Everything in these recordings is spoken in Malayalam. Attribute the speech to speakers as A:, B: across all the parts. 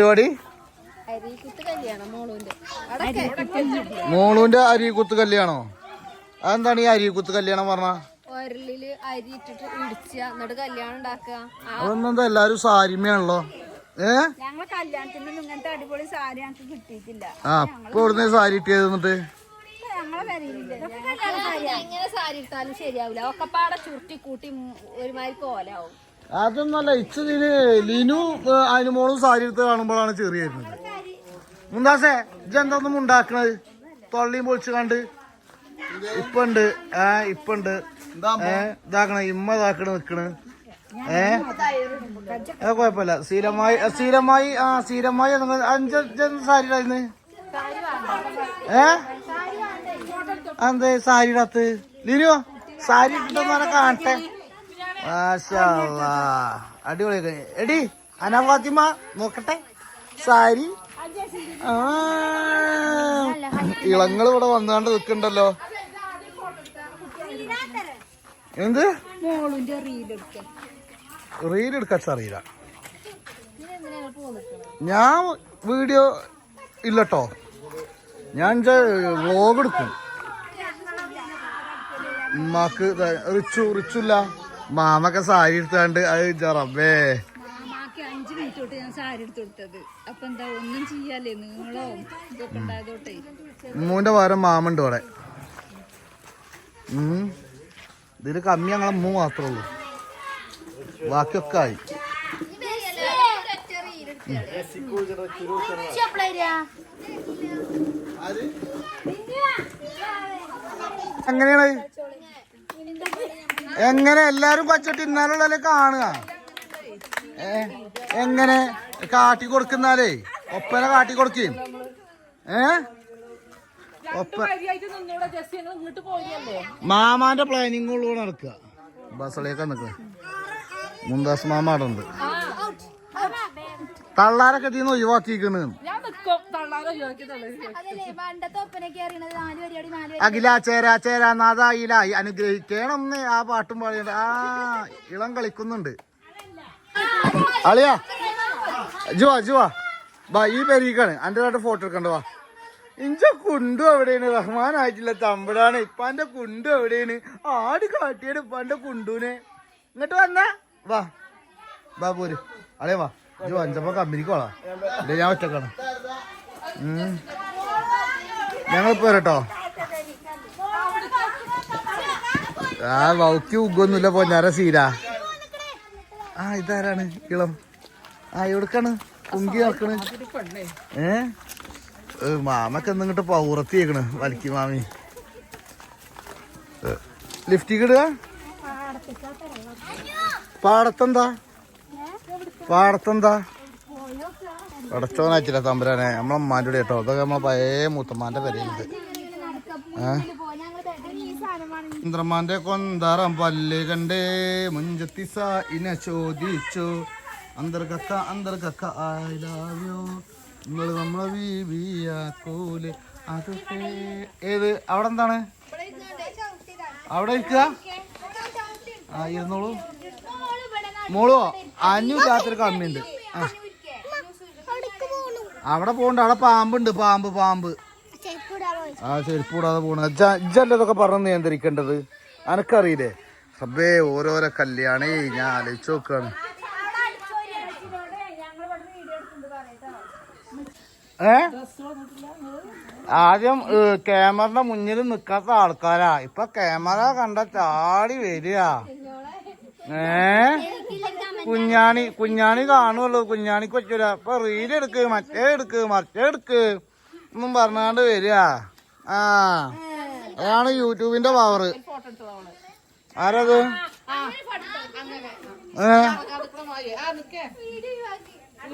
A: പരിപാടി? മോളൂന്റെ അരികുത്ത് കല്യാണോ? അതെന്താണ് ഈ അരികുത്ത് കല്യാണം പറഞ്ഞ?
B: അരി
A: അതൊന്നെന്താ എല്ലാരും സാരിമയാണല്ലോ? ഏ?
C: ഞങ്ങളെ കല്യാണത്തിന് ഇങ്ങനത്തെ അടിപൊളി സാരി ഞങ്ങൾക്ക് കിട്ടിയിട്ടില്ല.
A: ആ ഇപ്പൊ ഇവിടുന്ന് സാരി കിട്ടിയത് എന്നിട്ട്?
B: സാരി ഇട്ടാലും ശരിയാവില്ല. ഒക്കെപ്പാടെ ചുരുട്ടി കൂട്ടി ഒരുമാതിരി കോലാവും.
A: അതൊന്നല്ല ഇച്ചിരി ലിനു അതിന് മോളും സാരി എടുത്ത് കാണുമ്പോഴാണ് ചെറിയ വരുന്നത് മുന്താസേ ഇജെന്തൊന്നും ഉണ്ടാക്കണത് തൊള്ളിയും പൊളിച്ച് കണ്ട്. ഇപ്പൊ ഉണ്ട് ഏ ഇപ്പൊ ഉണ്ട് ഇതാക്കണ ഇമ്മ ഇതാക്കണ നിക്കണ് ഏ? അത് കുഴപ്പമില്ല. സ്ഥിരമായി സ്ഥിരമായി ആ സ്ഥിരമായി അഞ്ച് സാരി ഇടായിരുന്നു ഏ? അതെ സാരി ഇടാത്ത് ലിനു സാരി ഇട്ടിട്ടെന്ന് കാണട്ടെ. അടിപൊളിയൊക്കെ. എടി അന ഫാത്തിമ നോക്കട്ടെ. സാരി. ഇളങ്ങൾ ഇവിടെ വന്നാണ്ട് നിൽക്കണ്ടല്ലോ. എന്ത്? റീൽ എടുക്കാൻ അറിയില്ല. ഞാൻ വീഡിയോ ഇല്ലട്ടോ. ഞാൻ വ്ലോഗ് എടുക്കും. ഉമ്മാക്ക് ദാ- റിച്ചു റിച്ചില്ല. മാമൊക്കെ സാരി എടുത്താണ്ട് അത് ജറബേ
C: മാമാക്ക് അഞ്ച് മിനിറ്റ് തൊട്ട് ഞാൻ സാരി എടുത്ത് കൊടുത്തത്. അപ്പൊ എന്താ ഒന്നും ചെയ്യാല്ലേ? നീളോ ഇതൊക്കെ ഉണ്ടായതോട്ടെ.
A: ഉമ്മൂന്റെ പകരം മാമുണ്ട് ഇവിടെ. ഇതിൽ കമ്മി ഞങ്ങളെ ഉമ്മ മാത്രമേ ഉള്ളൂ. ബാക്കിയൊക്കെ ആയി. എങ്ങനെയാണ്? എങ്ങനെ എല്ലാരും പച്ചട്ടി ഇന്നാലുള്ളല്ലേ കാണുക? എങ്ങനെ? കാട്ടി കൊടുക്കുന്നാലേ? ഒപ്പന കാട്ടി കൊടുക്കും. ഏ? ഒപ്പ മാമാന്റെ പ്ലാനിങ് ഉള്ളൂ നടക്കുക. ബസ്സിലേക്ക് നിൽക്കുക മുന്താസ് മാമാടുണ്ട് തള്ളാരൊക്കെ തീന്ന് ഒഴിവാക്കിക്കണ് അഖില ചേരാ ചേരാ നാദായില അനുഗ്രഹിക്കണം എന്ന് ആ പാട്ടും പാടിയുണ്ട്. ആ ഇളം കളിക്കുന്നുണ്ട്. അളിയാ ജുവാ ജുവാ. ബാ ഈ പെരീക്കാണ്. അന്റെ നാട്ട് ഫോട്ടോ എടുക്കണ്ട വാ. ഇഞ്ച കുണ്ടു എവിടെയാണ്? റഹ്മാനായിട്ടില്ല തമ്പടാണ് ഇപ്പാന്റെ കുണ്ടു എവിടെയാണ്? ആട് കാട്ടിയാണ് ഇപ്പാന്റെ കുണ്ടുനെ. ഇങ്ങോട്ട് വന്നാ? വാ. വാ പോര്. അളേ വാ. അഞ്ചപ്പോ കമ്പനിക്ക് വളാ ഞാൻ ഒറ്റക്കാണ്. ഉം. പോരട്ടോ ആ വൗക്കി ഉഗൊന്നുമില്ല പൊന്നാര സീര. ആ ഇതാരാണ് ഇളം? ആ എവിടക്കാണ്? കുങ്കി നടക്കണ്. ഏ? മാമൊക്കെ എന്നിങ്ങോട്ട് പൗറത്തി കേക്കണ് വലിക്കി മാമി. ലിഫ്റ്റിക്ക് ഇടുക? പാടത്തെന്താ? പാടത്തെന്താ? പടച്ചോനായിട്ടില്ല തമ്പുരാനെ. നമ്മളെ അമ്മാന്റെ കൂടെ കേട്ടോ. അതൊക്കെ നമ്മളെ പഴയ മൂത്തമ്മാന്റെ പെരയുണ്ട് ഇന്ദ്രമാന്റെ കൊന്താറം പല്ല് കണ്ടേ മുഞ്ചത്തി ഇന ചോദിച്ചു. അന്തർക്കക്ക അന്തർക്കക്ക ഐ ലവ് യു നിങ്ങൾ നമ്മളെ ബീബിയാക്കൂൽ അത് ഏത്? അവിടെ എന്താണ്? അവിടെ ഇരിക്കുക. ആ ഇരുന്നോളൂ. മോളോ അഞ്ഞു രാത്രി കമ്മിയുണ്ട് ആ. അവിടെ പോകണ്ട അവിടെ പാമ്പുണ്ട് പാമ്പ് പാമ്പ്. ആ ചെരുപ്പ് കൂടാതെ പോണ ഇജ്ജല്ലേ ഇതൊക്കെ പറഞ്ഞ് നിയന്ത്രിക്കേണ്ടത്? അനക്കറിയില്ലേ? സബേ ഓരോരോ കല്യാണേ ഞാൻ ആലോചിച്ച് നോക്കാണ്. ഏ? ആദ്യം ക്യാമറയുടെ മുന്നിൽ നിക്കാത്ത ആൾക്കാരാ. ഇപ്പൊ ക്യാമറ കണ്ട ചാടി വരിക. ഏ? കുഞ്ഞാണി കുഞ്ഞാണി കാണുമല്ലോ കുഞ്ഞാണി പറ്റൂല ഇപ്പൊ റീൽ എടുക്ക് മറ്റേ എടുക്ക് മറ്റേ എടുക്ക്. ഒന്നും പറഞ്ഞാണ്ട് വരിക. ആ. അതാണ് യൂട്യൂബിന്റെ പവർ ആരത്?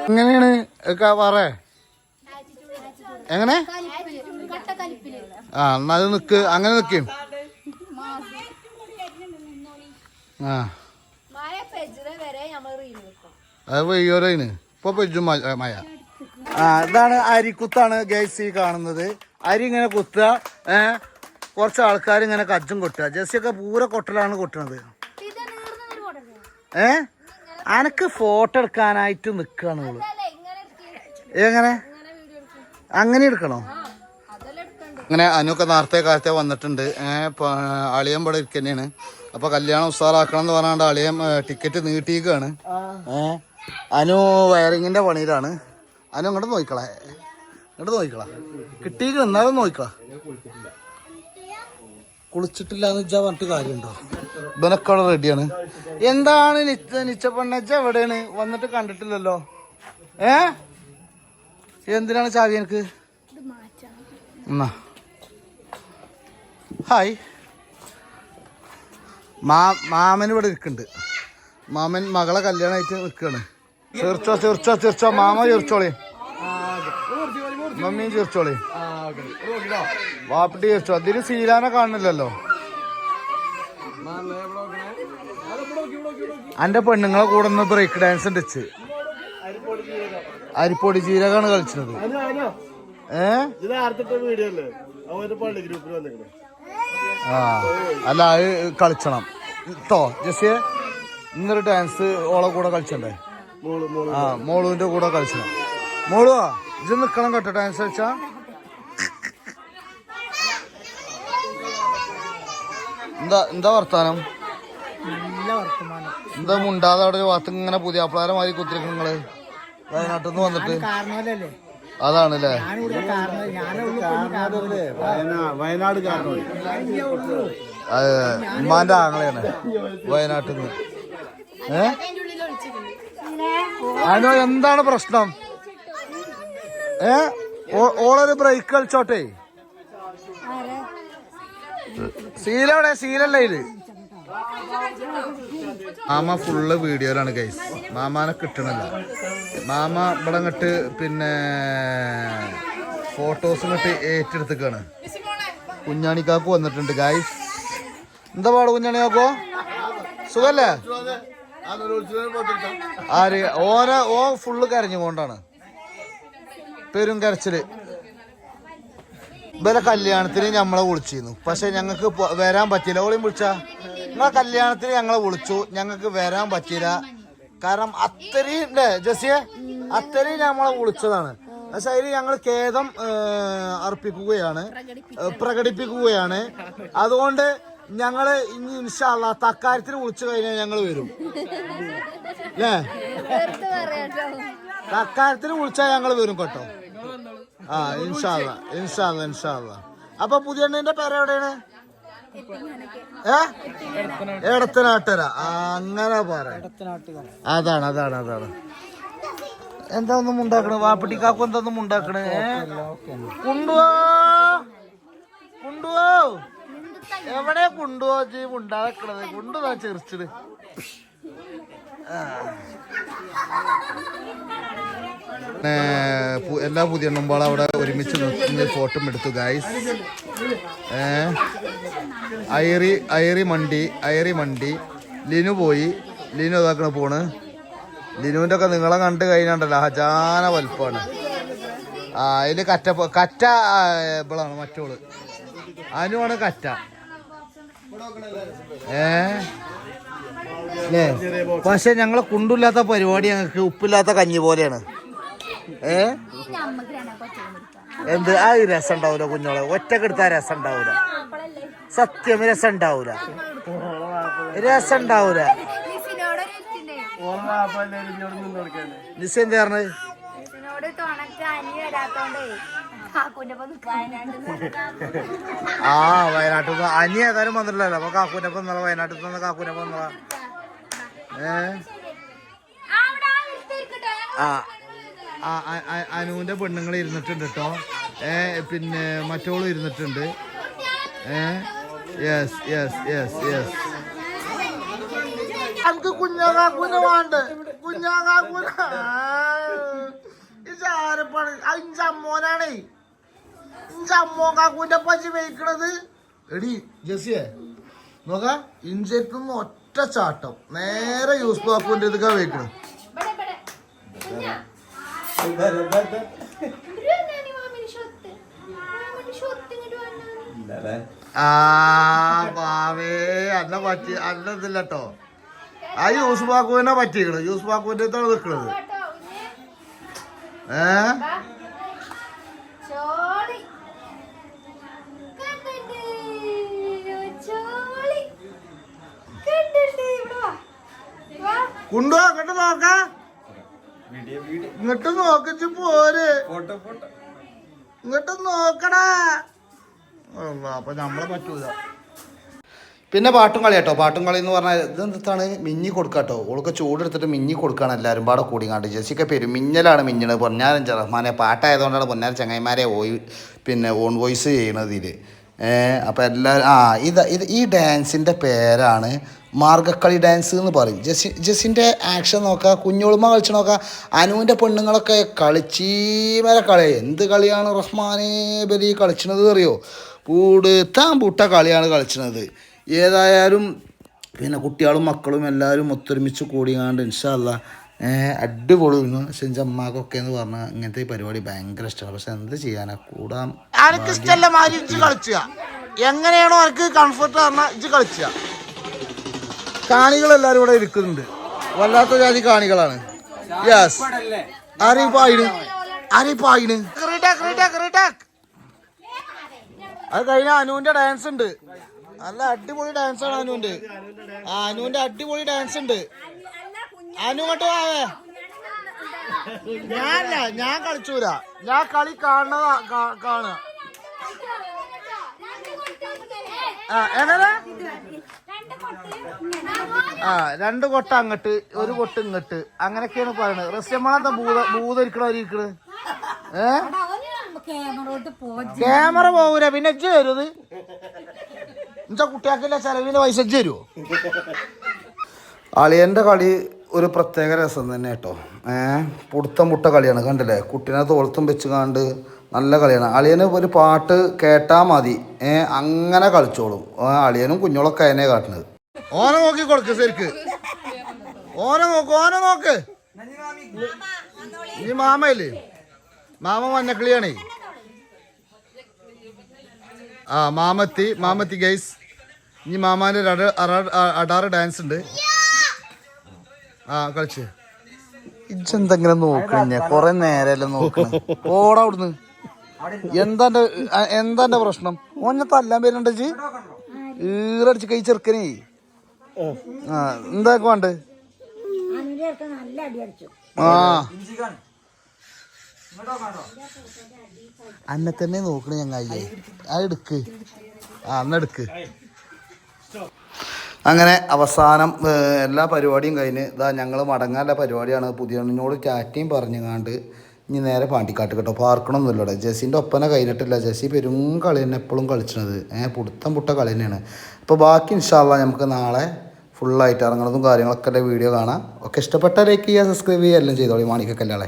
A: എങ്ങനെയാണ്? പറ. എങ്ങനെ? ആ എന്നാ അത് നിക്ക്. അങ്ങനെ നിക്കും. ആ. അത് വയ്യോരയിന് ഇപ്പൊ മഴ. ആ ഇതാണ് അരിക്കുത്താണ് ഗൈസ് ഈ കാണുന്നത്. അരി ഇങ്ങനെ കുത്തുക ഏഹ് കുറച്ച് ആൾക്കാർ ഇങ്ങനെ കജ്ജും കൊട്ടുക. ജെസ്സിയൊക്കെ പൂര കൊട്ടലാണ് കൊട്ടണത്. ഏ? അനക്ക് ഫോട്ടോ എടുക്കാനായിട്ട് നിക്കാണ് എങ്ങനെ? അങ്ങനെ എടുക്കണോ? അങ്ങനെ അനുക്കെ നേരത്തെ കാലത്തെ വന്നിട്ടുണ്ട്. അളിയം ഇവിടെ ഇരിക്കുന്നതാണ് അപ്പൊ കല്യാണം ഉസാറാക്കണം എന്ന് പറഞ്ഞാണ്ട് അളിയം ടിക്കറ്റ് നീട്ടിയേക്കാണ് ഏഹ് അനു വയറിങ്ങിന്റെ പണിയിലാണ്. അനു അങ്ങോട്ട് നോക്കിക്കളെ. അങ്ങോട്ട് നോക്കിക്കളാ. കിട്ടിയിട്ട് എന്നാലും നോക്കിക്കളാ. കുളിച്ചിട്ടില്ല എന്ന് വെച്ചാൽ പറഞ്ഞിട്ട് കാര്യമുണ്ടോ? ഇവനൊക്കെ റെഡിയാണ് എന്താണ് നിച്ച എവിടെയാണ്? വന്നിട്ട് കണ്ടിട്ടില്ലല്ലോ. ഏ? എന്തിനാണ് ചാവി എനിക്ക്? ഹായ്. മാ മാമൻ ഇവിടെ ഇരിക്കുന്നുണ്ട്. മാമൻ മകളെ കല്യാണമായിട്ട് നിൽക്കുകയാണ്. തീർച്ചോ തീർച്ചോ തീർച്ചോ. മാമ തീർച്ചോളി. മമ്മിയും തീർച്ചോളി. വാപ്പിട്ടി തീർച്ചോ. അതിന് സീലാന കാണുന്നില്ലല്ലോ. എന്റെ പെണ്ണുങ്ങളെ കൂടെ ഒന്ന് ബ്രേക്ക് ഡാൻസ് ഉണ്ടിച്ച് അരിപ്പൊടി ജീരകാണ് കളിച്ചത്. ആ അല്ല അത് കളിച്ചണം. കേട്ടോ ജസ്റ്റ് ഇന്നൊരു ഡാൻസ് ഓളെ കൂടെ കളിച്ചണ്ടേ? ആ മോളുവിന്റെ കൂടെ കളിച്ചു മോളുവാ ഇത് നിക്കണം കേട്ടോ ഡാൻസ് കളിച്ചാ. എന്താ എന്താ വർത്താനം? എന്താ മുണ്ടാതെ അവിടെ ഒരു ഭാഗത്ത് ഇങ്ങനെ പുതിയ അപ്ലാരെ മാതിരി കുത്തിരിക്കും നിങ്ങൾ? വയനാട്ടിൽ നിന്ന് വന്നിട്ട് അതാണല്ലേ.
D: വയനാട്
A: ഉമ്മാന്റെ ആങ്ങളെയാണ് വയനാട്ടിൽ നിന്ന് ഏ അനു എന്താണ് പ്രശ്നം? ഏ? ഓളൊരു ബ്രേക്ക് കളിച്ചോട്ടെ. സീല എവിടെ? സീലല്ലേ ഇത്? മാമ ഫുള്ള് വീഡിയോയിലാണ് ഗൈസ് മാമാനെ കിട്ടണില്ല. മാമ ഇവിടെ അങ്ങോട്ട് പിന്നെ ഫോട്ടോസ് ഇങ്ങോട്ട് ഏറ്റെടുത്തേക്കാണ്. കുഞ്ഞാണിക്കാക്ക് വന്നിട്ടുണ്ട് ഗൈസ് എന്താ പാട് കുഞ്ഞാണിക്കാക്കോ? സുഖല്ലേ? ആര്? ഓന ഓ ഫുള്ള് കരഞ്ഞുകൊണ്ടാണ് പെരും കരച്ചിൽ. ഇവരെ കല്യാണത്തിന് ഞമ്മളെ വിളിച്ചിരുന്നു. പക്ഷെ ഞങ്ങൾക്ക് വരാൻ പറ്റിയില്ല. ഓളിയും വിളിച്ച? നിങ്ങളെ കല്യാണത്തിന് ഞങ്ങളെ വിളിച്ചു. ഞങ്ങൾക്ക് വരാൻ പറ്റിയില്ല. കാരണം അത്രയും ജസിയെ അത്രയും ഞമ്മളെ വിളിച്ചതാണ്. പക്ഷെ അതിൽ ഞങ്ങൾ ഖേദം അർപ്പിക്കുകയാണ്. പ്രകടിപ്പിക്കുകയാണ്. അതുകൊണ്ട് ഞങ്ങൾ ഇനി ഇൻഷാള്ള തക്കാര്യത്തിന് വിളിച്ചു കഴിഞ്ഞാൽ ഞങ്ങൾ വരും. അല്ലേ തക്കാരത്തിന് വിളിച്ചാൽ ഞങ്ങൾ വരും കേട്ടോ. ആ ഇൻഷാള്ള ഇൻഷാള്ള ഇൻഷാള്ള അപ്പൊ പുതിയ എണ്ണിന്റെ പേര് എവിടെയാണ്? ഏ? എടത്തനാട്ടര ആ, അങ്ങനെ പറ. അതാണ് അതാണ് അതാണ്. എന്താ ഒന്നും ഉണ്ടാക്കണേ വാപ്പിട്ടിക്കാക്കും എന്താ ഒന്നും ഉണ്ടാക്കണേ കൊണ്ടുപോ കൊണ്ടുപോ എവിടെ കൊണ്ടുപോ ഉണ്ടാക്കണത് കൊണ്ടുപോവാ ചെറിച്ചത് പിന്നെ എല്ലാ പുതിയ എണ്ണുമ്പോൾ അവിടെ ഒരുമിച്ച് നിർത്തുന്ന ഫോട്ടോ എടുത്തു ഗായ്സ് അയറി അയറി മണ്ടി അയറി മണ്ടി. ലിനു പോയി. ലിനു ഇതാക്കണ പോണ്. ലിനുവിന്റെ ഒക്കെ നിങ്ങളെ കണ്ട് കഴിഞ്ഞാണ്ടല്ലോ ഹജാന വലുപ്പമാണ് ആ അതിൽ കറ്റ കറ്റ ഇവളാണ് മറ്റോൾ. അനുവാണ് കറ്റ. ഏ? പക്ഷെ ഞങ്ങളെ കുണ്ടില്ലാത്ത പരിപാടി ഞങ്ങൾക്ക് ഉപ്പില്ലാത്ത കഞ്ഞി പോലെയാണ്. ഏ? എന്ത്? ആ രസം ഉണ്ടാവൂല കുഞ്ഞോളെ. ഒറ്റക്കെടുത്താ രസം ഉണ്ടാവൂല സത്യം രസം ഉണ്ടാവൂല രസം ഉണ്ടാവൂല നിസ് എന്താ പറഞ്ഞത്
B: കാക്കൂന്റെ ഒപ്പം
A: ആ വയനാട്ടിൽ നിന്ന് അനി ഏതായാലും വന്നിട്ടില്ലല്ലോ. അപ്പൊ കാക്കൂനപ്പം എന്നുള്ള വയനാട്ടിൽ നിന്ന് ഏ? ആ ആ അ- അ- അനുവിന്റെ പെണ്ണുങ്ങൾ ഇരുന്നിട്ടുണ്ട് കേട്ടോ. ഏ പിന്നെ മറ്റോളും ഇരുന്നിട്ടുണ്ട്. ഏ? യെസ് യെസ് യെസ് യെസ് എനിക്ക് കുഞ്ഞാകാക്കൂന വേണ്ട. കുഞ്ഞാകാക്കൂന ഇതാരപ്പാണ്? അഞ്ചമ്മോനാണേ ഇഞ്ചമ്മോ കാക്കൂന്റെ പച്ചി വെയിക്കണത് എടി ജസിയെ നോക്ക ഇഞ്ചത്തുനിന്ന് ഒറ്റ ചാട്ടം. നേരെ യൂസ് കാക്കൂന്റെ ഇതൊക്കെ വെയിക്കണം ആ പാവേ അന്ന പറ്റി അന്ന ഇതില്ലട്ടോ. ആ യൂസ് ബാക്കുവിനെ പറ്റിക്കണ് യൂസ് ബാക്കുവിന്റെ നിൽക്കണത് ഏ?
B: വാ.
A: കൊണ്ടുവാ അങ്ങോട്ട് നോക്ക. ഇങ്ങോട്ട് നോക്കിച്ച് പോര്. ഇങ്ങോട്ട് നോക്കടാ. അപ്പൊ നമ്മളെ പറ്റൂല. പിന്നെ പാട്ടും കളി കേട്ടോ. പാട്ടും കളി എന്ന് പറഞ്ഞാൽ ഇതെന്താണ്? മിഞ്ഞി കൊടുക്കാട്ടോ ഓൾക്ക് ചൂടെടുത്തിട്ട് മിഞ്ഞി കൊടുക്കാണ് എല്ലാവരും പാടെ കൂടിങ്ങാണ്ട്. ജെസിക്ക പേരും മിഞ്ഞലാണ് മിഞ്ഞണ് പൊന്നാരൻ ചെറുമാനെ പാട്ടായതുകൊണ്ടാണ് പൊന്നാരൻ ചങ്ങായിമാരെ ഓയി പിന്നെ ഓൺ വോയിസ് ചെയ്യണത് ഇതിൽ അപ്പോൾ എല്ലാവരും ആ ഇത് ഇത് ഈ ഡാൻസിന്റെ പേരാണ് മാർഗക്കളി ഡാൻസ് എന്ന് പറയും. ജസ്സി ജസ്സിന്റെ ആക്ഷൻ നോക്കുക കുഞ്ഞുളുമ കളിച്ച് നോക്കുക അനുവിന്റെ പെണ്ണുങ്ങളൊക്കെ കളിച്ചീമര കളി. എന്ത് കളിയാണ് റഹ്മാനെ ബലി കളിച്ചണത് അറിയോ? പൂടുത്താൻ പൂട്ട കളിയാണ് കളിച്ചണത് ഏതായാലും പിന്നെ കുട്ടികളും മക്കളും എല്ലാവരും ഒത്തൊരുമിച്ച് കൂടിയാണ്ട് ഇൻഷാല്ല അടിപൊളി പക്ഷെ എന്റെ അമ്മാക്കൊക്കെ എന്ന് പറഞ്ഞാൽ ഇങ്ങനത്തെ പരിപാടി ഭയങ്കര ഇഷ്ടമാണ് പക്ഷെ എന്ത് ചെയ്യാനാ? കൂടാൻ എനിക്ക് ഇഷ്ടമല്ല മാരി ഇജ്ജ് കളിച്ചുക. എങ്ങനെയാണോ ആർക്ക് കംഫർട്ട് പറഞ്ഞാൽ ഇജ്ജ് കളിച്ചുക. കാണികളെല്ലാരും ഇവിടെ ഇരിക്കുന്നുണ്ട്. വല്ലാത്ത ജാതി കാണികളാണ്. യെസ് ആരെയും പായിന് ആരെയും പായിന് അത് കഴിഞ്ഞ അനുവിന്റെ ഡാൻസ് ഉണ്ട്. നല്ല അടിപൊളി ഡാൻസ് ആണ് അനുവിന്റെ. ആ അനുവിന്റെ അടിപൊളി ഡാൻസ് ഉണ്ട്. അനു ഇങ്ങോട്ട് വാവേ ഞാൻ കളിച്ചൂല. ഞാൻ കളി കാണുന്നതാ കാണ എങ്ങനെ? ആ രണ്ട് കൊട്ട അങ്ങട്ട് ഒരു കൊട്ട് ഇങ്ങട്ട്. അങ്ങനെയൊക്കെയാണ് പറയണത്. റസ്യമ്മളത്തെ ഭൂത ഭൂതരിക്കണവരിക്കണ് ഏ? ക്യാമറ പോകൂല പിന്നെ എജ്ജ് തരുത്. എന്താ കുട്ടിയാക്കില്ല ചെലവിന് പൈസ എജ്ജ് തരുമോ അളിയന്റെ കളി ഒരു പ്രത്യേക രസം തന്നെ കേട്ടോ. ഏഹ് പുടുത്ത മുട്ട കളിയാണ് കണ്ടില്ലേ? കുട്ടീനെ തോളത്തും വെച്ച് കാണ്ട് നല്ല കളിയാണ്. അളിയന് ഒരു പാട്ട് കേട്ടാൽ മതി. ഏഹ് അങ്ങനെ കളിച്ചോളും. അളിയനും കുഞ്ഞോളൊക്കെ അതിനെ കാട്ടുന്നത് ഓനെ നോക്കി കൊടുക്ക് ശരിക്ക്. ഓനെ നോക്ക് ഓനെ നോക്ക്. ഈ മാമയില്ലേ? മാമ മഞ്ഞക്കിളിയാണേ ആ മാമത്തി മാമത്തി ഗൈസ് ഇനി മാമാന്റെ അടാറ് ഡാൻസ് ഉണ്ട്. ആ കളിച്ച്. ഇജെന്തെങ്കിലും നോക്കണേ? കൊറേ നേരല്ലേ നോക്കണേ. ഓടാ അവിടുന്ന്. എന്താ എന്താ പ്രശ്നം? ഓഞ്ഞ തല്ലാൻ ജി ഈറടിച്ച് കൈ ചെറുക്കനേ. ആ എന്താ വേണ്ട? ആ. അന്നെ തന്നെ നോക്കണേ ചങ്ങായി ആ എടുക്ക്. ആ അന്നെടുക്ക് അങ്ങനെ അവസാനം എല്ലാ പരിപാടിയും കഴിഞ്ഞ് ഇതാ ഞങ്ങൾ മടങ്ങാനുള്ള പരിപാടിയാണ്. പുതിയണ്ണിനോട് ടാറ്റയും പറഞ്ഞുങ്ങാണ്ട് ഇനി നേരെ പാണ്ടിക്കാട്ട് കേട്ടോ. പാർക്കണമൊന്നുമില്ല ഇവിടെ ജെസ്സിന്റെ ഒപ്പന കഴിഞ്ഞിട്ടില്ല. ജെസ്സി പെരും കളി തന്നെ എപ്പോഴും കളിച്ചണത്. ഏഹ് പുടുത്തം പുട്ട കളി തന്നെയാണ്. അപ്പോൾ ബാക്കി ഇൻഷാല്ല നമുക്ക് നാളെ ഫുള്ളായിട്ട് ഇറങ്ങണതും കാര്യങ്ങളൊക്കെ വീഡിയോ കാണാം. ഒക്കെ ഇഷ്ടപ്പെട്ട ലൈക്ക് ചെയ്യുക സബ്സ്ക്രൈബ് ചെയ്യുക എല്ലാം ചെയ്തോളി. മാണിക്കല്ലാളെ